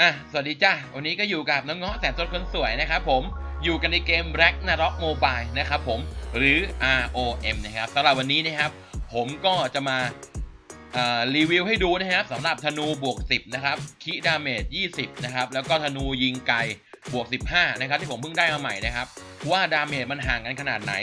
อะ สวัสดีจ้าวันนี้ก็อยู่กับน้องเงาะแสนสดคนสวยนะครับผม อยู่กันในเกม Black n a r o k Mobile นะครับผม หรือ ROM นะครับสำหรับวันนี้นะครับ ผมก็จะมาารีวิวให้ดูนะครับสำหรับธนูบวก 10 นะครับคิดาเมจ 20 นะครับ แล้วก็ธนูยิงไกลบวก 15 นะครับ ที่ผมเพิ่งได้มาใหม่นะครับ ว่าดาเมจมันห่างกันขนาดไหน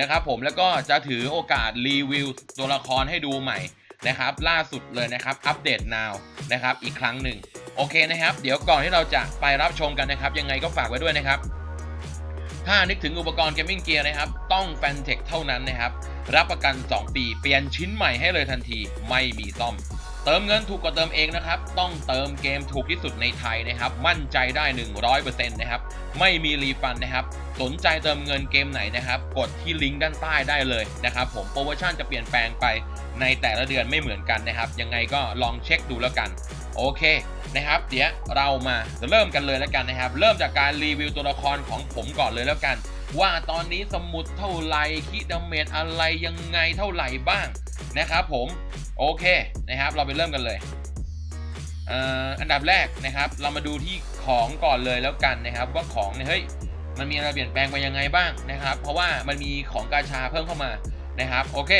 นะครับ ผมแล้วก็จะถือโอกาสรีวิวตัวละครให้ดูใหม่นะครับ ล่าสุดเลยนะครับ อัปเดต now นะครับ อีกครั้งหนึ่ง โอเคนะครับ เดี๋ยวก่อนที่เราจะไปรับชมกันนะครับ ยังไงก็ฝากไว้ด้วยนะครับ ถ้านึกถึงอุปกรณ์เกมมิ่งเกียร์นะครับ ต้องแฟนเทคเท่านั้นนะครับ รับประกัน 2 ปี เปลี่ยนชิ้นใหม่ให้เลยทันที ไม่มีซ่อม เติมเงินถูกกว่าเติมเองนะครับ ต้องเติมเกมถูกที่สุดในไทยนะครับ มั่นใจได้ 100%นะครับ ไม่มีรีฟันนะครับ สนใจเติมเงินเกมไหนนะครับ กดที่ลิงก์ด้านใต้ได้เลยนะครับ ผมโปรโมชั่นจะเปลี่ยนแปลงไปในแต่ละเดือนไม่เหมือนกันนะครับ ยังไงก็ลองเช็คดูแล้วกัน โอเคนะครับ เดี๋ยวเรามาเริ่มกันเลยแล้วกันนะครับ เริ่มจากการรีวิวตัวละครของผมก่อนเลยแล้วกัน ว่าตอนนี้สมุดเท่าไหร่คิดาเมจอะไรยังไงเท่าไหร่บ้างนะครับผมโอเคนะครับ เราไปเริ่มกันเลยอันดับแรกนะครับ เรามาดูที่ของก่อนเลยแล้วกันนะครับ ว่าของเนี่ยเฮ้ยมันมีอะไรเปลี่ยนแปลงไปยังไงบ้างนะครับ เพราะว่ามันมีของกาชาเพิ่มเข้ามานะครับ โอเค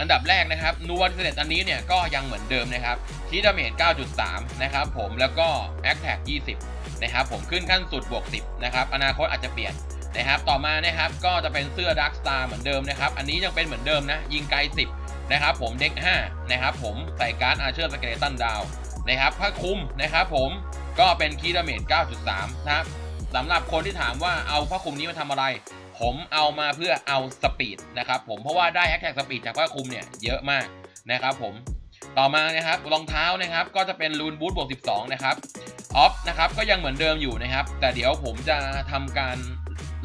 อันดับแรกนะครับนูวันเซเลตอันนี้เนี่ยก็ยังเหมือนเดิมนะครับทีดาเมจ9.3 นะครับผมแล้วก็แอคแท็ก20 นะครับผมขึ้นขั้นสุดบวก 10 นะครับ อนาคตอาจจะเปลี่ยนนะครับ ต่อมานะครับก็จะเป็นเสื้อดักสตาร์เหมือนเดิมนะครับ อันนี้ยังเป็นเหมือนเดิมนะ ยิงไกล 10 นะครับผมเด็ก 5 นะครับผมใส่การ์ดอาเชอร์สเกเลตันดาวนะครับผ้าคลุมนะครับผมก็เป็นคีดาเมจ9.3 นะครับสำหรับคนที่ถามว่าเอาผ้าคลุมนี้มาทำอะไร ผมเอามาเพื่อเอาสปีดนะครับผมเพราะว่าได้แอคแท็กสปีดจากผ้าคลุมเนี่ยเยอะมากนะครับผมต่อมานะครับรองเท้านะครับก็จะเป็นลูนบูทบวก 12 นะครับออฟนะครับก็ยังเหมือนเดิมอยู่นะครับ แต่เดี๋ยวผมจะทำการ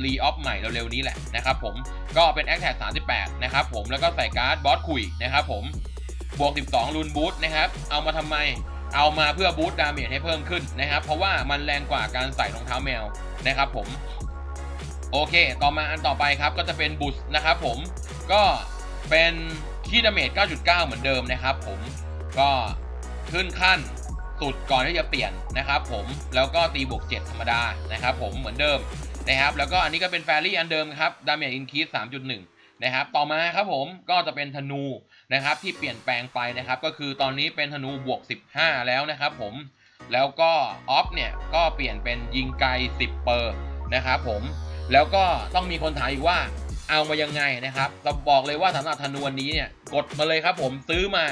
รีออฟใหม่เร็วๆนี้แหละนะครับผมก็เป็นแอคแท็ก38 นะครับผมแล้วก็ใส่การ์ดบอสคุยนะครับผมบวก 12ลูนบูทนะครับเอามาทำไมเอามาเพื่อบูทดาเมจให้เพิ่มขึ้นนะครับ เพราะว่ามันแรงกว่าการใส่รองเท้าแมวนะครับผม โอเค ต่อมาอันต่อไปครับก็จะเป็นบุสนะครับผมก็เป็นที่ดาเมจ 9.9 เหมือนเดิมนะครับผมก็ขึ้นขั้นสุดก่อนที่จะเปลี่ยนนะครับผมแล้วก็ตีบวก 7 ธรรมดานะครับผมเหมือนเดิมนะครับแล้วก็อันนี้ก็เป็นแฟรี่อันเดิมครับดาเมจอินคีส3.1 นะครับต่อมาครับผมก็จะเป็นธนูนะครับที่เปลี่ยนแปลงไปนะครับก็คือตอนนี้เป็นธนูบวก 15 แล้วนะครับผมแล้วก็ออฟเนี่ยก็เปลี่ยนเป็นยิงไกล 10 เปอร์นะครับผม แล้วก็ต้องมีคนถามอีกว่าเอามายังไงนะครับเราบอกเลยว่าสำหรับธนวนนี้เนี่ยกดมาเลยครับผมซื้อมา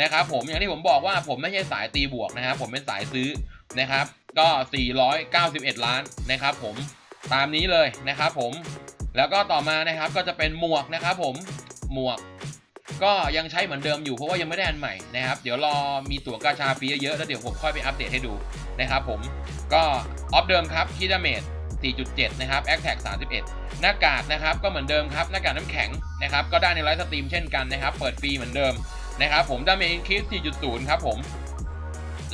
นะครับผมอย่างที่ผมบอกว่าผมไม่ใช่สายตีบวกนะครับผมเป็นสายซื้อนะครับก็ 491 ล้านนะครับผมตามนี้เลยนะครับผมแล้วก็ต่อมานะครับก็จะเป็นหมวกนะครับผมหมวก ก็ยังใช้เหมือนเดิมอยู่เพราะว่ายังไม่ได้อันใหม่นะครับ เดี๋ยวรอมีตั๋วกาชาฟรีเยอะแล้วเดี๋ยวผมค่อยไปอัปเดตให้ดูนะครับผมก็ออฟเดิมครับคิดาเมจ 4.7 นะครับ a c t a g 31 หน้ากากนะครับก็เหมือนเดิมครับหน้ากากน้ำแข็งนะครับก็ได้ในไลฟ์สตรีมเช่นกันนะครับ เปิดฟรีเหมือนเดิมนะครับผมดาเมจอินคิส4.0 ครับผม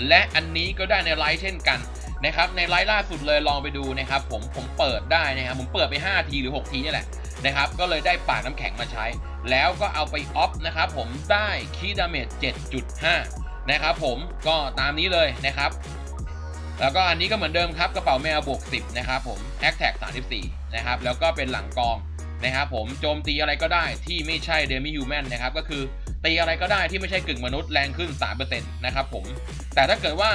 และอันนี้ก็ได้ในไลฟ์เช่นกันนะครับในไลฟ์ล่าสุดเลยลองไปดูนะครับผมผมเปิดได้นะครับผมเปิดไป 5 ทีหรือ 6 ทีนี่แหละนะครับก็เลยได้ปากน้ำแข็งมาใช้ แล้วก็เอาไปออฟนะครับผมได้คีดาเมจ7.5 นะครับผมก็ตามนี้เลยนะครับ แล้วก็อันนี้ก็เหมือนเดิมครับกระเป๋าแมวบวก10นะครับผม a c t a g 34นะครับแล้วก็เป็นหลังกองนะครับผมโจมตีอะไรก็ได้ที่ไม่ใช่เดมิฮูแมนนะครับก็คือตีอะไรก็ได้ที่ไม่ใช่กึ่งมนุษย์แรงขึ้น3%นะครับผมแต่ถ้าเกิดว่า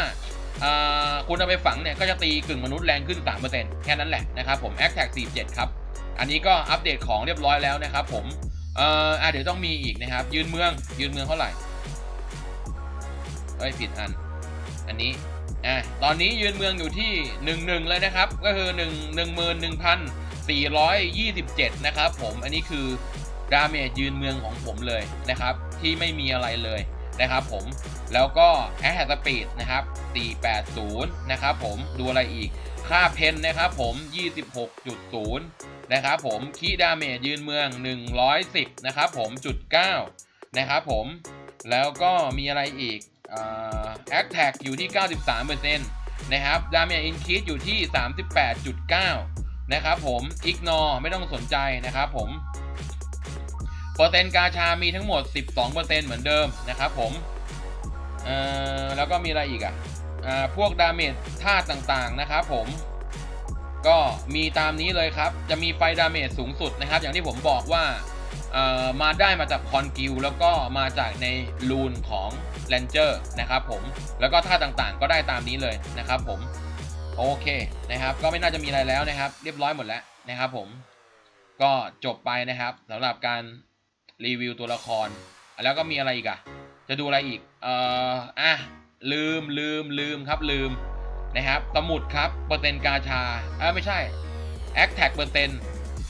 คุณเอาไปฝังเนี่ยก็จะตีกึ่งมนุษย์แรงขึ้น 3%แค่นั้นแหละนะครับผม a c t a g 47 ครับ อันนี้ก็อัปเดตของเรียบร้อยแล้วนะครับผมเอ่ออเดี๋ยวต้องมีอีกนะครับ ยืนเมืองยืนเมืองเท่าไหร่เอ้ยผิดอัน อันนี้ อะตอนนี้ยืนเมืองอยู่ที่ 1 1 เลยนะครับ ก็คือ 1 1 1 427 นะครับผม อันนี้คือดาเมจยืนเมืองของผมเลยนะครับ ที่ไม่มีอะไรเลยนะครับผม แล้วก็แอ t แทกสปีดนะครับ 480 นะครับผม ดูอะไรอีก ค่าเพนนะครับผม 26.0 นะครับผม คีดาเมจยืนเมือง 110 นะครับผมจุด9นะครับผม แล้วก็มีอะไรอีก แอคแท็กอยู่ที่ 93%นะครับดาเมจอินคิดอยู่ที่ 38.9 นะครับผมอิกนอไม่ต้องสนใจนะครับผมเปอร์เซ็นต์กาชามีทั้งหมด 12%เหมือนเดิมนะครับผมเอ่อแล้วก็มีอะไรอีกอะอ่าพวกดาเมจท่าต่างๆนะครับผมก็มีตามนี้เลยครับ จะมีไฟดาเมจสูงสุดนะครับ อย่างที่ผมบอกว่ามาได้มาจากคอนกิลแล้วก็มาจากในรูนของ แรนเจอร์นะครับผมแล้วก็ท่าต่างๆ ก็ได้ตามนี้เลยนะครับผมโอเคนะครับ ก็ไม่น่าจะมีอะไรแล้วนะครับ เรียบร้อยหมดแล้วนะครับ ผมก็จบไปนะครับสำหรับการรีวิวตัวละคร แล้วก็มีอะไรอีกอะจะดูอะไรอีกเอ่ออะลืมลืมลืมครับลืมนะครับสมุดครับเปอร์เซ็นต์กาชาเออไม่ใช่แอคแท็กเปอร์เซ็นต์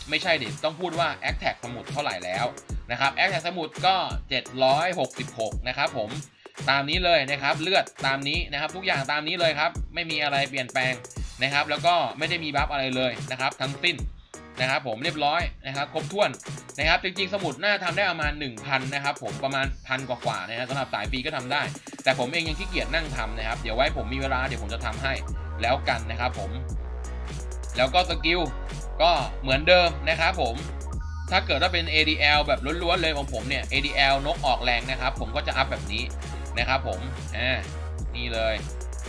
ไม่ใช่ดิต้องพูดว่าแอคแท็กสมุดเท่าไหร่แล้วนะครับแอคแท็กสมุดก็ 766 นะครับผม ตามนี้เลยนะครับ เลือดตามนี้นะครับ ทุกอย่างตามนี้เลยครับ ไม่มีอะไรเปลี่ยนแปลงนะครับ แล้วก็ไม่ได้มีบัฟอะไรเลยนะครับ ทั้งสิ้นนะครับ ผมเรียบร้อยนะครับ ครบถ้วนนะครับ จริงๆ สมุดน่าทำได้ประมาณ 1,000นะครับผมประมาณพันกว่าๆนะครับสำหรับสายฟรีก็ทำได้ แต่ผมเองยังขี้เกียจนั่งทำนะครับ เดี๋ยวไว้ผมมีเวลาเดี๋ยวผมจะทำให้แล้วกันนะครับ ผม แล้วก็สกิลก็เหมือนเดิมนะครับผมถ้าเกิดว่าเป็น ADL แบบล้วนๆเลยของผมเนี่ย ADL นกออกแรงนะครับ ผมก็จะอัพแบบนี้ นะครับผมอ่านี่เลย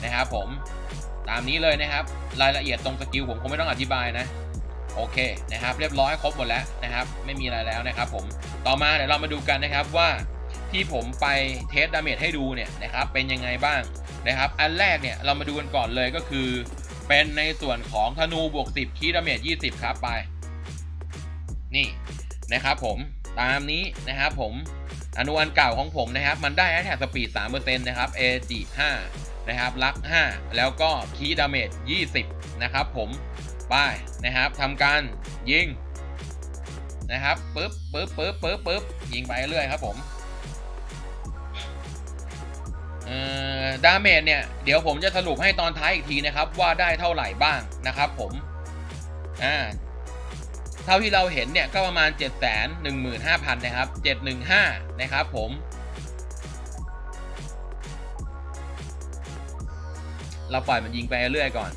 นะครับผมตามนี้เลยนะครับ รายละเอียดตรงสกิลผมคงไม่ต้องอธิบายนะโอเคนะครับ เรียบร้อยครบหมดแล้วนะครับ ไม่มีอะไรแล้วนะครับผมต่อมาเดี๋ยวเรามาดูกันนะครับว่าที่ผมไปเทสดาเมจให้ดูเนี่ยนะครับเป็นยังไงบ้างนะครับ อันแรกเนี่ยเรามาดูกันก่อนเลยก็คือ เป็นในส่วนของธนูบวก10คีดาเมจ20 ครับไป นี่นะครับผมตามนี้นะครับผม อนุอันเก่าของผมนะครับ มันได้แท็กสปีด3%นะครับ a g 5นะครับลัก 5 แล้วก็คีดาเมจ20 นะครับผมไปนะครับทำการยิงนะครับปึ๊บปึ๊บปึ๊บปึ๊บปึ๊บยิงไปเรื่อยครับผมเอ่อดาเมจเนี่ย เดี๋ยวผมจะสรุปให้ตอนท้ายอีกทีนะครับ ว่าได้เท่าไหร่บ้างนะครับผมอ่า เท่าที่เราเห็นเนี่ยก็ประมาณ 7 1 5 0 0 0 นะครับ 715 นะครับผม เราปล่อยมันยิงไปเรื่อยก่อน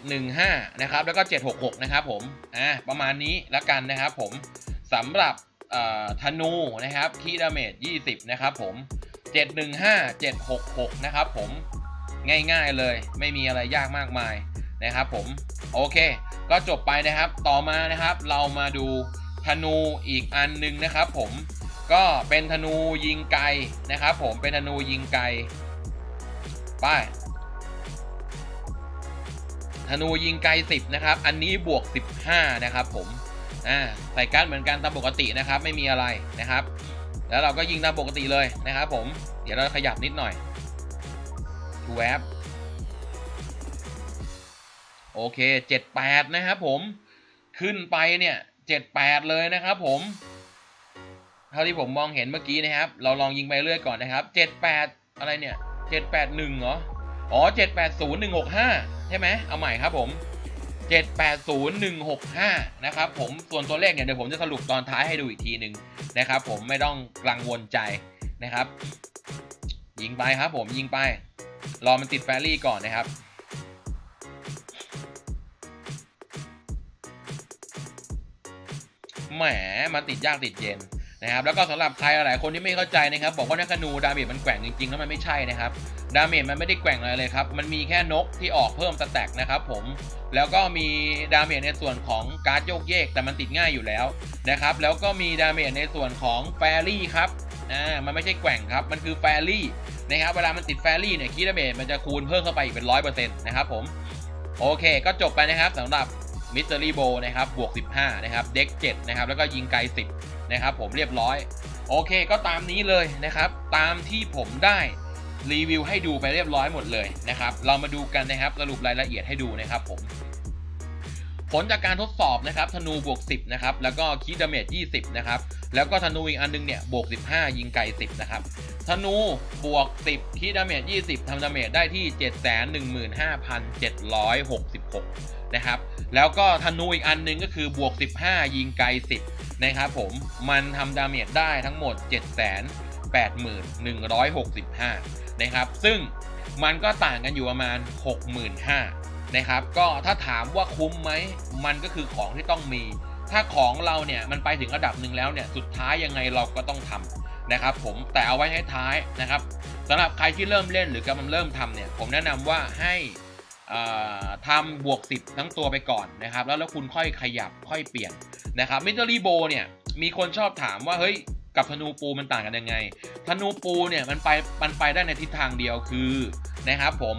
715 นะครับ แล้วก็ 766 นะครับผม อ่า ประมาณนี้แล้วกันนะครับผมสำหรับธนูนะครับคีดาเมจ20 นะครับผม 715 766 นะครับผม ง่ายๆเลย ไม่มีอะไรยากมากมาย นะครับผมโอเค ก็จบไปนะครับต่อมานะครับเรามาดูธนูอีกอันหนึงนะครับผมก็เป็นธนูยิงไกลนะครับผมเป็นธนูยิงไกลไปธนูยิงไกล 10 นะครับ อันนี้บวก 15 นะครับผม อ่า ใส่การ์ดเหมือนกันตามปกตินะครับ ไม่มีอะไรนะครับ แล้วเราก็ยิงตามปกติเลยนะครับผม เดี๋ยวเราขยับนิดหน่อยทูแอป โอเค 78 นะครับผม ขึ้นไปเนี่ย 78 เลยนะครับผม เท่าที่ผมมองเห็นเมื่อกี้นะครับ เราลองยิงไปเรื่อยก่อนนะครับ 78 อะไรเนี่ย 781 เหรอ อ๋อ 780165 ใช่ไหม เอาใหม่ครับผม 780165 นะครับผม ส่วนตัวเลขเนี่ยเดี๋ยวผมจะสรุปตอนท้ายให้ดูอีกทีหนึ่งนะครับผมไม่ต้องกังวลใจนะครับ ยิงไปครับผมยิงไป รอมันติดแฟรี่ก่อนนะครับ แหมมันติดยากติดเย็นนะครับแล้วก็สำหรับใครหลายคนที่ไม่เข้าใจนะครับ บอกว่านักธนูดาเมจมันแกว่งจริงๆแล้วมันไม่ใช่นะครับดาเมจมันไม่ได้แกว่งอะไรเลยครับมันมีแค่นกที่ออกเพิ่มสแต็กนะครับผมแล้วก็มีดาเมจในส่วนของการ์ดโยกเยกแต่มันติดง่ายอยู่แล้วนะครับแล้วก็มีดาเมจในส่วนของแฟรี่ครับอ่ามันไม่ใช่แกว่งครับมันคือแฟรี่นะครับเวลามันติดแฟรี่เนี่ยคีดาเมจมันจะคูณเพิ่มเข้าไปอีกเป็นร้อยเปอร์เซ็นต์นะครับผมโอเค ก็จบไปนะครับสำหรับ มิส t ตอรี่โบนะครับบวก 15 นะครับ เด็ก7นะครับ แล้วก็ยิงไกล 10 นะครับ ผมเรียบร้อย โอเคก็ตามนี้เลยนะครับ ตามที่ผมได้รีวิวให้ดูไปเรียบร้อยหมดเลยนะครับ เรามาดูกันนะครับสรุปรายละเอียดให้ดูนะครับผม ผลจากการทดสอบนะครับ ธนูบวก 10 นะครับ แล้วก็คีดาเมจ20 นะครับ แล้วก็ธนูอีกอันนึงเนี่ยบวก 15 ยิงไกล 10 นะครับ ธนูบวก 10คีดาเมจ 20ทำดาเมจได้ที่ 715,766 นะครับ แล้วก็ธนูอีกอันนึงก็คือบวก 15 ยิงไกล 10 นะครับผม มันทำดาเมจได้ทั้งหมด 781,165 นะครับ ซึ่งมันก็ต่างกันอยู่ประมาณ 65,000นะครับ ก็ถ้าถามว่าคุ้มไหม มันก็คือของที่ต้องมี ถ้าของเราเนี่ยมันไปถึงระดับหนึ่งแล้วเนี่ย สุดท้ายยังไงเราก็ต้องทำ นะครับผมแต่เอาไว้ให้ท้ายนะครับสำหรับใครที่เริ่มเล่นหรือกำลังเริ่มทำเนี่ยผมแนะนำว่าให้ทำบวก 10 ทั้งตัวไปก่อนนะครับ แล้วแล้วคุณค่อยขยับค่อยเปลี่ยนนะครับมิเตอรี่โบเนี่ยมีคนชอบถามว่าเฮ้ยกับธนูปูมันต่างกันยังไง ธนูปูเนี่ยมันไปมันไปได้ในทิศทางเดียวคือนะครับผม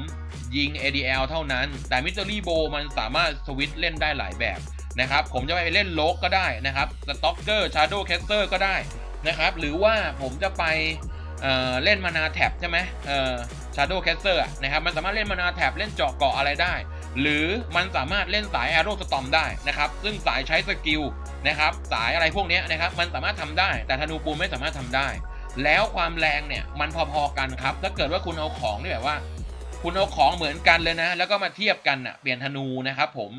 ยิง ADL เท่านั้น แต่มิเตอรี่โบมันสามารถสวิตช์เล่นได้หลายแบบนะครับผมจะไปเล่นโลกก็ได้นะครับสต็อกเกอร์ชาร์โดแคสเตอร์ก็ได้ นะครับ หรือว่าผมจะไปเเล่นมานาแท็บใช่ไหมชาร์โดแคสเตอร์นะครับ มันสามารถเล่นมานาแท็บเล่นเจาะเกาะอะไรได้ หรือมันสามารถเล่นสายแอโรสตอมได้นะครับ ซึ่งสายใช้สกิลนะครับ สายอะไรพวกนี้นะครับ มันสามารถทำได้ แต่ธนูปูไม่สามารถทำได้ แล้วความแรงเนี่ยมันพอๆกันครับ ถ้าเกิดว่าคุณเอาของที่แบบว่า คุณเอาของเหมือนกันเลยนะ แล้วก็มาเทียบกันอะ เปลี่ยนธนูนะครับผม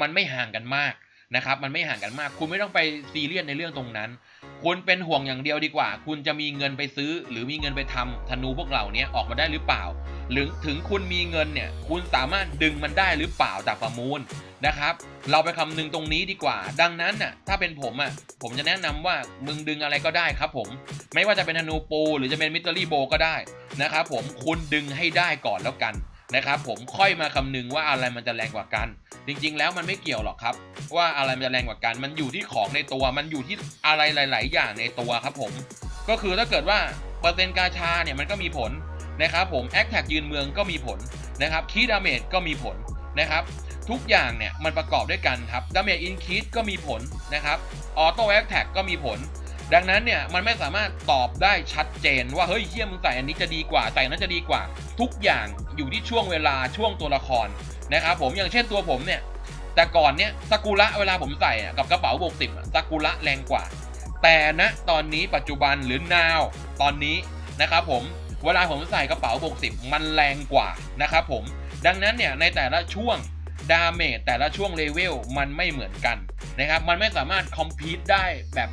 มันไม่ห่างกันมากนะครับ มันไม่ห่างกันมาก คุณไม่ต้องไปซีเรียสในเรื่องตรงนั้น คุณเป็นห่วงอย่างเดียวดีกว่า คุณจะมีเงินไปซื้อ หรือมีเงินไปทำธนูพวกเหล่านี้ออกมาได้หรือเปล่า หรือถึงคุณมีเงินเนี่ย คุณสามารถดึงมันได้หรือเปล่าจากประมูลนะครับ เราไปคำนึงตรงนี้ดีกว่า ดังนั้นน่ะ ถ้าเป็นผมอะ ผมจะแนะนำว่ามึงดึงอะไรก็ได้ครับผม ไม่ว่าจะเป็นธนูปู หรือจะเป็นมิตเตอรี่โบก็ได้นะครับผม คุณดึงให้ได้ก่อนแล้วกัน นะครับผมค่อยมาคำนึงว่าอะไรมันจะแรงกว่ากัน จริงๆ แล้วมันไม่เกี่ยวหรอกครับ ว่าอะไรมันจะแรงกว่ากัน มันอยู่ที่ของในตัว มันอยู่ที่อะไรหลาย ๆ อย่างในตัวครับผม ก็คือถ้าเกิดว่าเปอร์เซ็นต์กาชาเนี่ยมันก็มีผลนะครับผมแอคแท็กยืนเมืองก็มีผลนะครับคีดาเมจก็มีผลนะครับทุกอย่างเนี่ยมันประกอบด้วยกันครับดาเมจอินคีดก็มีผลนะครับออโต้แอคแท็กก็มีผล ดังนั้นเนี่ยมันไม่สามารถตอบได้ชัดเจนว่าเฮ้ยเฮียมึงใส่อันนี้จะดีกว่าใส่อันนั้นจะดีกว่า ทุกอย่างอยู่ที่ช่วงเวลาช่วงตัวละครนะครับผมอย่างเช่นตัวผมเนี่ยแต่ก่อนเนี่ยซากุระเวลาผมใส่อะกับกระเป๋าบวกสิบซากุระแรงกว่า แต่ณตอนนี้ปัจจุบันหรือ now ตอนนี้นะครับผมเวลาผมใส่กระเป๋าบวกสิบมันแรงกว่านะครับผมดังนั้นเนี่ยในแต่ละช่วงดาเมจแต่ละช่วงเลเวลมันไม่เหมือนกันนะครับมันไม่สามารถคอมพีตได้แบบ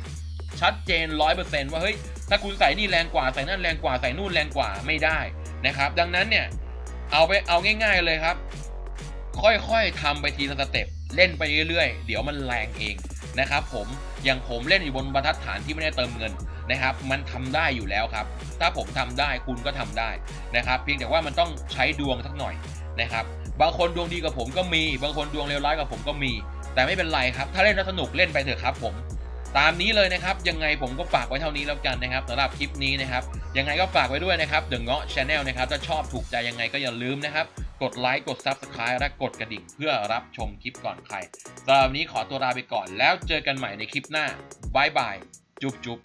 ชัดเจน100%ว่าเฮ้ยถ้าคุณใส่นี่แรงกว่าใส่นั่นแรงกว่าใส่นู่นแรงกว่าไม่ได้นะครับ ดังนั้นเนี่ยเอาไปเอาง่าย ๆเลยครับ ค่อยๆทำไปทีละสเต็ปเล่นไปเรื่อยๆ เดี๋ยวมันแรงเองนะครับผมอย่างผมเล่นอยู่บนบรรทัดฐานที่ไม่ได้เติมเงินนะครับ มันทำได้อยู่แล้วครับ ถ้าผมทำได้คุณก็ทำได้นะครับ เพียงแต่ว่ามันต้องใช้ดวงสักหน่อยนะครับ บางคนดวงดีกับผมก็มี บางคนดวงเลวร้ายกับผมก็มี แต่ไม่เป็นไรครับ ถ้าเล่นแล้วสนุกเล่นไปเถอะครับผม ตามนี้เลยนะครับ ยังไงผมก็ฝากไว้เท่านี้แล้วกันนะครับสำหรับคลิปนี้นะครับ ยังไงก็ฝากไว้ด้วยนะครับ The Ŋaut Channel นะครับถ้าชอบถูกใจยังไงก็อย่าลืมนะครับ กดไลค์กด Subscribe และกดกระดิ่งเพื่อรับชมคลิปก่อนใครสำหรับวันนี้ขอตัวลาไปก่อน แล้วเจอกันใหม่ในคลิปหน้าบายบายจุ๊บจุ๊บ